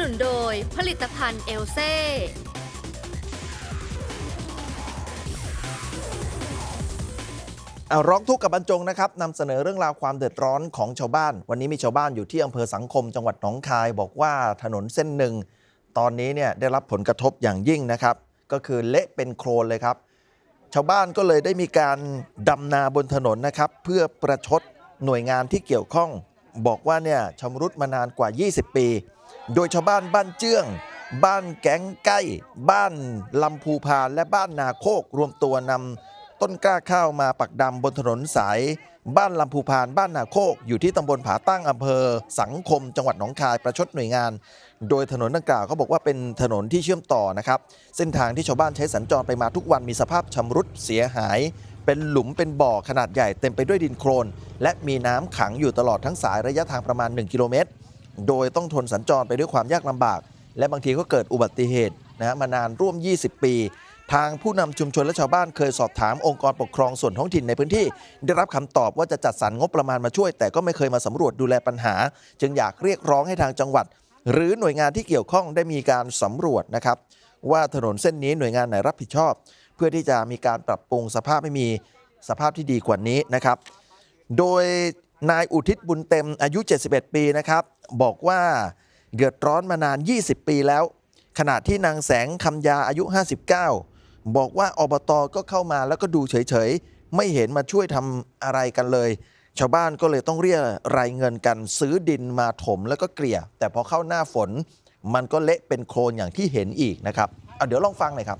นุนโดยผลิตภัณฑ์เอลเซ่ร้องทุกข์กับบรรจงนะครับนำเสนอเรื่องราวความเดือดร้อนของชาวบ้าน วันนี้มีชาวบ้านอยู่ที่อำเภอสังคมจังหวัดหนองคาย บอกว่าถนนเส้นหนึ่ง ตอนนี้เนี่ยได้รับผลกระทบอย่างยิ่งนะครับ ก็คือเละเป็นโครนเลยครับ ชาวบ้านก็เลยได้มีการดำนาบนถนนนะครับ เพื่อประชดหน่วยงานที่เกี่ยวข้อง บอกว่าเนี่ยชำรุดมานานกว่า 20 ปี โดยชาวบ้านบ้านเจื้อง บ้านแก๊งใกล้ บ้านลำพูพานและบ้านนาโคกรวมตัวนำต้นกล้าข้าวมาปักดำบนถนนสาย บ้านลำพูพาน บ้านนาโคก อยู่ที่ตำบลผาตั้งอำเภอ สังคม จังหวัดหนองคายประชดหน่วยงาน โดยถนนดังกล่าวเขาบอกว่าเป็นถนนที่เชื่อมต่อนะครับ เส้นทางที่ชาวบ้านใช้สัญจรไปมาทุกวันมีสภาพชำรุดเสียหายเป็นหลุมเป็นบ่อขนาดใหญ่เต็มไปด้วยดินโคลน และมีน้ำขังอยู่ตลอดทั้งสายระยะทางประมาณ 1 กิโลเมตร โดยต้องทนสัญจรไปด้วยความยากลำบาก และบางทีก็เกิดอุบัติเหตุนะฮะมานานร่วม 20 ปี ทางผู้นำชุมชนและชาวบ้านเคยสอบถามองค์กรปกครองส่วนท้องถิ่นในพื้นที่ ได้รับคำตอบว่าจะจัดสรรงบประมาณมาช่วย แต่ก็ไม่เคยมาสำรวจดูแลปัญหา จึงอยากเรียกร้องให้ทางจังหวัด หรือหน่วยงานที่เกี่ยวข้องได้มีการสำรวจนะครับว่าถนนเส้นนี้หน่วยงานไหนรับผิดชอบ เพื่อที่จะมีการปรับปรุงสภาพให้มีสภาพที่ดีกว่านี้นะครับ โดย นายอุทิศบุญเต็มอายุ 71 ปีนะครับ บอกว่าเดือดร้อนมานาน 20 ปีแล้ว ขณะที่นางแสงคำยาอายุ 59 บอกว่าอบตก็เข้ามาแล้วก็ดูเฉยๆ ไม่เห็นมาช่วยทำอะไรกันเลย ชาวบ้านก็เลยต้องเรียรายเงินกันซื้อดินมาถมแล้วก็เกลี่ย แต่พอเข้าหน้าฝน มันก็เละเป็นโคลนอย่างที่เห็นอีกนะครับเอาเดี๋ยวลองฟังหน่อยครับ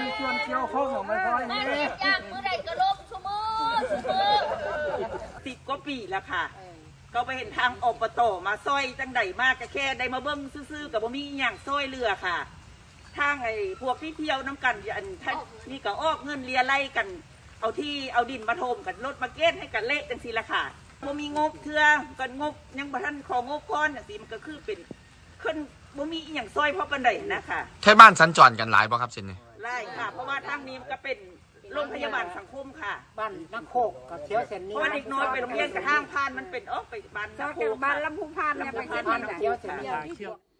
มีส่วนเกี่ยวข้องของมันก็อย่างนี้ ยากเมื่อใดก็ลงชั่วโมงชั่วโมง สิบกว่า ปีแล้วค่ะก็ไปเห็นทางอบตมาซอยจังใดมากก็แค่ได้มาเบิ้งซื่อๆกับบ่มีอหย่างซอยเรือค่ะ ทางไอ้พวกที่เที่ยวน้ำกันอันท่านนี่ก็ออกเงินเรียไล่กัน เอาที่เอาดินมาถมกันรถมาเก็ตให้กันเละจังสิละค่ะบ่มีงบเทื่อกันงบยังบ่ทันของบก้อนจังสิมันก็คือเป็นขึ้นบ่มีอีหยังซอยเพราะปานใดนะคะ ใช่บ้านสัญจรกันหลายบ่ครับเส้นนี้ ไล่ค่ะ เพราะว่าทางนี้มันก็เป็น โรงพยาบาลสังคมค่ะ บ้านนักโคกกับเที่ยวเส้นเพนี้ราะว่าเด็กน้อยไปโรงเรียนกับทางพานมันเป็นเออไปบ้านจานากโคจากบ้านลำพูพานเนี่ยไปเส้นนี้เที่ยวเส้นนี้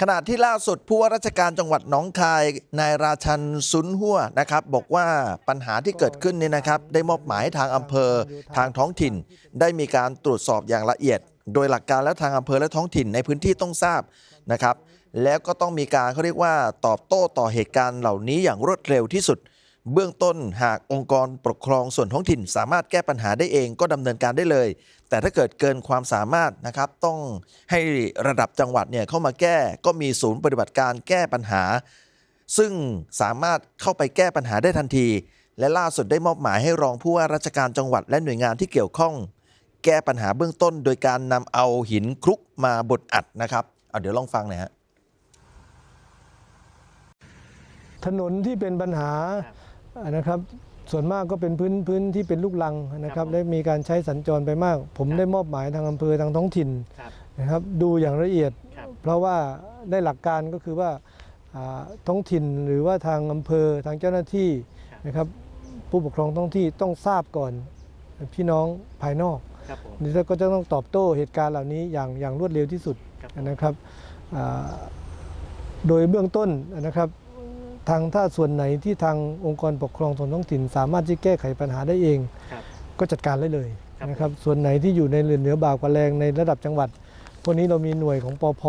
ขณะที่ล่าสุดผู้ว่าราชการจังหวัดหนองคายนายราชันซุนหัวนะครับ บอกว่าปัญหาที่เกิดขึ้นเนี่ยนะครับ ได้มอบหมายให้ทางอำเภอทางท้องถิ่น ได้มีการตรวจสอบอย่างละเอียด โดยหลักการแล้วทางอำเภอและท้องถิ่นในพื้นที่ต้องทราบนะครับ แล้วก็ต้องมีการเขาเรียกว่าตอบโต้ต่อเหตุการณ์เหล่านี้อย่างรวดเร็วที่สุด เบื้องต้นหากองค์กรปกครองส่วนท้องถิ่น สามารถแก้ปัญหาได้เองก็ดำเนินการได้เลย แต่ถ้าเกิดเกินความสามารถนะครับ ต้องให้ระดับจังหวัดเนี่ยเข้ามาแก้ก็มีศูนย์ปฏิบัติการแก้ปัญหา ซึ่งสามารถเข้าไปแก้ปัญหาได้ทันที และล่าสุดได้มอบหมายให้รองผู้ว่าราชการจังหวัดและหน่วยงานที่เกี่ยวข้อง แก้ปัญหาเบื้องต้น โดยการนำเอาหินคลุกมาบดอัดนะครับเอาเดี๋ยวลองฟังหน่อยฮะ ถนนที่เป็นปัญหานะครับ ส่วนมากก็เป็นพื้นพื้นที่เป็นลูกลังนะครับได้มีการใช้สัญจรไปมาก ผมได้มอบหมายทางอำเภอทางท้องถิ่นนะครับ ดูอย่างละเอียด เพราะว่าได้หลักการก็คือว่าอ่าท้องถิ่นหรือว่าทางอำเภอทางเจ้าหน้าที่นะครับ ผู้ปกครองท้องที่ต้องทราบก่อนพี่น้องภายนอกครับผมนี่ก็จะต้องตอบโต้เหตุการณ์เหล่านี้อย่างอย่างรวดเร็วที่สุดครับผมนะครับอ่าโดยเบื้องต้นนะครับ ทางถ้าส่วนไหนที่ทางองค์กรปกครองส่วนท้องถิ่น สามารถที่แก้ไขปัญหาได้เองครับก็จัดการได้เลยครับนะครับส่วนไหนที่อยู่ในเหนือบ่าวกว่าแรงในระดับจังหวัดพวกนี้เรามีหน่วยของปอพ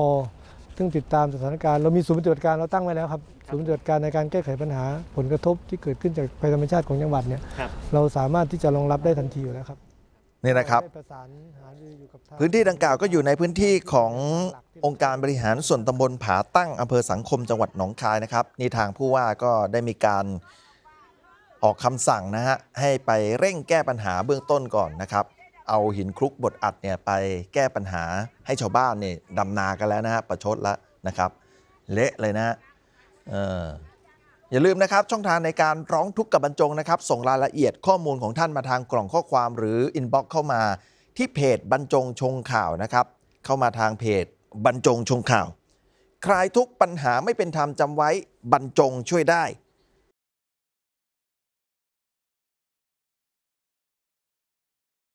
ซึ่งติดตามสถานการณ์เรามีศูนย์ปฏิบัติการเราตั้งไว้แล้วครับศูนย์ปฏิบัติการในการแก้ไขปัญหาผลกระทบที่เกิดขึ้นจากภัยธรรมชาติของจังหวัดเนี่ยครับเราสามารถที่จะรองรับได้ทันทีอยู่แล้วครับ นี่นะครับได้ประสานหารืออยู่กับทางพื้นที่ดังกล่าวก็อยู่ในพื้นที่ขององค์การบริหารส่วนตำบลผาตั้งอำเภอสังคมจังหวัดหนองคายนะครับนี่ทางผู้ว่าก็ได้มีการออกคำสั่งนะฮะให้ไปเร่งแก้ปัญหาเบื้องต้นก่อนนะครับเอาหินคลุกบดอัดเนี่ยไปแก้ปัญหาให้ชาวบ้านเนี่ยดำนากันแล้วนะฮะประชดแล้วนะครับ เละเลยนะฮะเออ อย่าลืมนะครับ ช่องทางในการร้องทุกข์กับบรรจงนะครับ ส่งรายละเอียดข้อมูลของท่านมาทางกล่องข้อความหรืออินบ็อกเข้ามาที่เพจบรรจงชงข่าวนะครับ เข้ามาทางเพจบรรจงชงข่าวคลายทุกปัญหาไม่เป็นธรรมจำไว้บรรจงช่วยได้